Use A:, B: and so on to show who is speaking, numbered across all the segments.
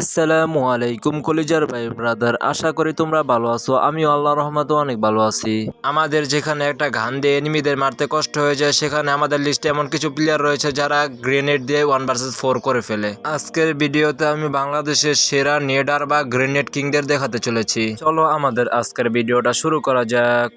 A: আসসালামু আলাইকুম কলিজার ভাই ব্রাদার আশা করি তোমরা ভালো আছো। আমি আল্লাহ রহমতে অনেক ভালো আছি। আমাদের যেখানে একটা ঘান দিয়ে এনিমিদের মারতে কষ্ট হয়ে যায় সেখানে আমাদের লিস্টে এমন কিছু প্লেয়ার রয়েছে যারা গ্রেনেড দিয়ে ওয়ান ভার্সেস ফোর করে ফেলে। আজকের ভিডিওতে আমি বাংলাদেশের সেরা নেডার বা গ্রেনেড কিংদের দেখাতে চলেছি। চলো আমাদের আজকের ভিডিওটা শুরু করা যাক।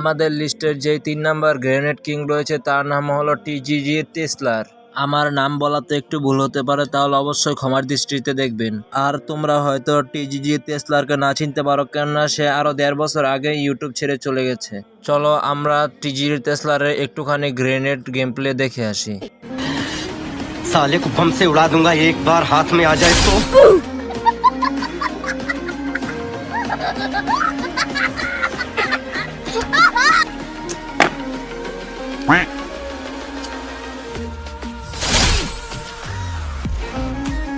A: আমাদের লিস্টের যে তিন নাম্বার গ্রেনেড কিং রয়েছে তার নাম হলো টিজিজি টেসলার আমার নাম বলাতে একটু ভুল হতে পারে তাহলে অবশ্যই ক্ষমার দৃষ্টিতে দেখবেন আর তোমরা হয়তো টিজিজি টেসলারকে না চিনতে পারো কেননা সে আরো দেড় বছর আগে ইউটিউব ছেড়ে চলে গেছে চলো আমরা টিজিজি টেসলারের একটুখানি গ্রেনেড গেম প্লে দেখে আসি
B: साले को बम से उड़ा दूंगा एक बार हाथ में आ जाए तो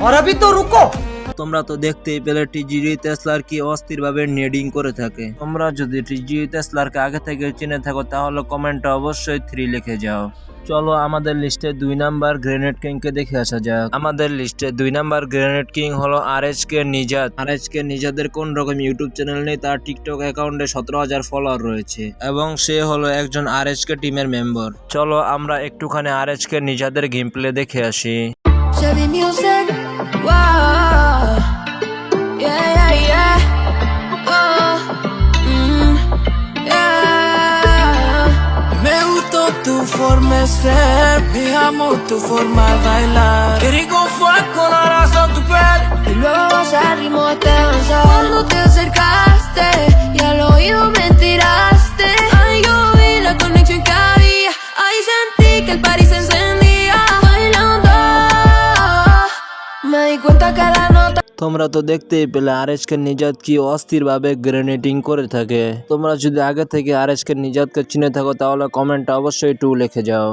C: और अभी तो रुको
A: তোমরা তো দেখতেই পেলে টিজিডি টেসলার কি অস্থির ভাবে নেডিং করে থাকে তোমরা যদি টিজিডি টেসলারকে আগে থেকে চিনে থাকো তাহলে কমেন্টে অবশ্যই থ্রি লিখে যাও চলো আমাদের লিস্টে দুই নাম্বার গ্রেনেড কিং কে দেখে আসা যাক আমাদের লিস্টে দুই নাম্বার গ্রেনেড কিং হলো আর এইচ কে নিজাদ আর এইচ কে নিজাদের কোন রকম ইউটিউব চ্যানেল নেই তার টিকটক অ্যাকাউন্টে সতেরো হাজার ফলোয়ার রয়েছে এবং সে হলো একজন আর এইচ কে টিমের মেম্বার চলো আমরা একটুখানি আর এইচ কে নিজাদের গেম প্লে দেখে আসি
D: Chevy music, wow, yeah, yeah, yeah, oh, mm, yeah.
E: Me gustó tu forma de ser, me amo tu forma de bailar. Qué rico fue con la razón tu piel.
D: Y luego vamos al ritmo de este danzar. Cuando te acercaste
A: তোমরা তো দেখতেই পেলে RSK নিজাত কি অস্থির ভাবে গ্রেনেডিং করে থাকে। তোমরা যদি আগে থেকে আরএসকে নিজাতকে চিনে থাকো, তাহলে কমেন্টে অবশ্যই টু লিখে যাও।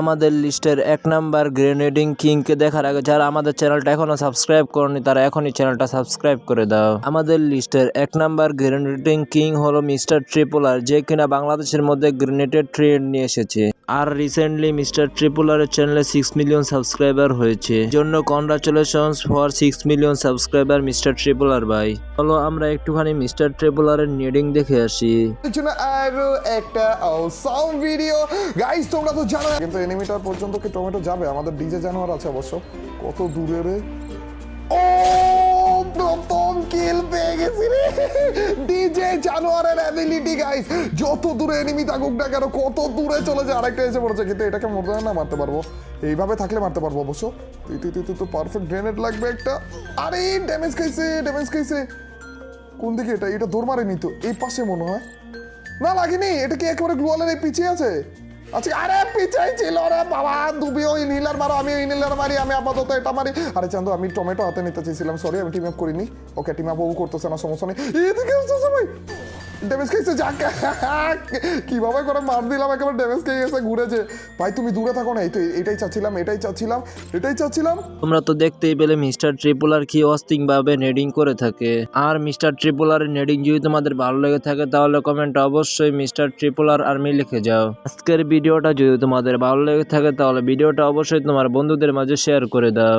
A: আমাদের লিস্টের এক নাম্বার গ্রেনেডিং কিংকে দেখার আগে যারা আমাদের চ্যানেলটা এখনও সাবস্ক্রাইব করনি, তারা এখনই চ্যানেলটা সাবস্ক্রাইব করে দাও। আমাদের লিস্টের এক নাম্বার গ্রেনেডিং কিং হলো মিস্টার ট্রিপুলার যে কিনা বাংলাদেশের মধ্যে গ্রেনেডের ট্রেন্ড নিয়ে এসেছে। আর রিসেন্টলি মিস্টার ট্রিপুলারের চ্যানেলে সিক্স মিলিয়ন সাবস্ক্রাইবার হয়েছে। জন্য congratulations for six million subscriber mister ট্রিপুলার ভাই। চলো আমরা একটুখানি মিস্টার ট্রিপুলারের নেডিং দেখে আসি।
F: আরও একটা সাউন্ড ভিডিও গাইস তোমরা তো জানো কিন্তু এনিমিটার পর্যন্ত কি টমেটো যাবে? আমাদের ডিজে জানোয়ার আছে অবশ্য। কত দূরে রে? ও, প্রথম কিল পেয়ে গেছি রে। জানোয়ারের অ্যাবিলিটি গাইস যত দূরে এনিমি থাকুক না কেন, কত দূরে চলে যায়। আরেকটা এসে পড়েছে, কিন্তু এটাকে মরতে না, মারতে পারব। এইভাবে থাকলে মারতে পারব, অবশ্য। তুই তুই তুই তো পারফেক্ট গ্রেনেড লাগবে একটা। আরে ড্যামেজ খাইছে ড্যামেজ খাইছে। কোন দিকে এটা? এটা দৌড় মারেনি তো। এই পাশে মনে হয়। না, লাগেনি। এটা কি একেবারে গ্লোয়ালের এই পিছিয়ে আছে? আচ্ছা আরে, পিছাই ছিল রে বাবা। দুবি ওই নীলার মারো, আমি ওই নীলার মারি, আমি আপাতত এটা মারি। আরে, চান্দু, আমি টমেটো হাতে নিতে চেয়েছিলাম। সরি আমি টিম আপ করিনি। ওকে টিম আপ করতেছে না, সমস্যা নেই। এদিকে আসতেছে ভাই। ড্যামেজ খাইছে যাক। কীভাবে করে মার দিলাম একেবারে ড্যামেজ খেয়ে গেছে ঘুরেছে। ভাই তুমি দূরে থাকো না এই তো এটাই চাচ্ছিলাম এটাই চাচ্ছিলাম এটাই চাচ্ছিলাম।
A: তোমরা তো দেখতেই পেলে মিস্টার ট্রিপুলার কি অস্থিরভাবে নেডিং করে থাকে। আর মিস্টার ট্রিপুলারের নেডিং যদি তোমাদের ভালো লেগে থাকে তাহলে কমেন্ট অবশ্যই মিস্টার ট্রিপুলার আর্মি লিখে যাও। আজকের ভিডিওটা যদি তোমাদের ভালো লেগে থাকে তাহলে ভিডিওটা অবশ্যই তোমার বন্ধুদের মাঝে শেয়ার করে দাও।